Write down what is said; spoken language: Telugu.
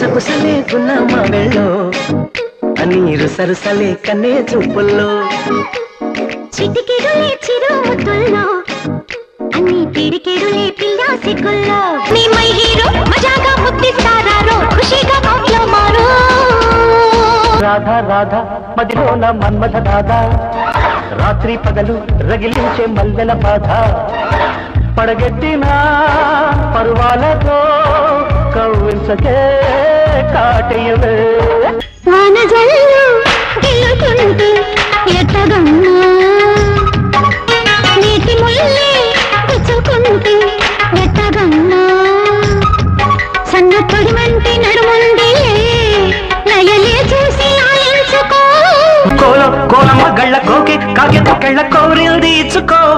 గుసగుసలే గున్నమ్మ వెళ్ళో నీరు సరుసలే కన్నే చూపుల్లో. చిటికెడులే చిరు ముద్దుల్లో అన్ని పిడికెడులే పిల్ల సిగ్గుల్లో మీ మై హీరో మజాగా ముద్దిస్తారారో ఖుషిగా నోట్లో మారో. రాధా రాధా మదిలోన మన్మథ రాధా రాత్రి పగలు రగిలించే మల్లెల బాధ. పడగెట్టిన పరువాలతో కవ్వించకే ఆలించుకో. కోల కోలమ్మ గళ్ళ కోకి కాకెత్త కళ్ళ కోరిల్ది ఇచ్చుకోవా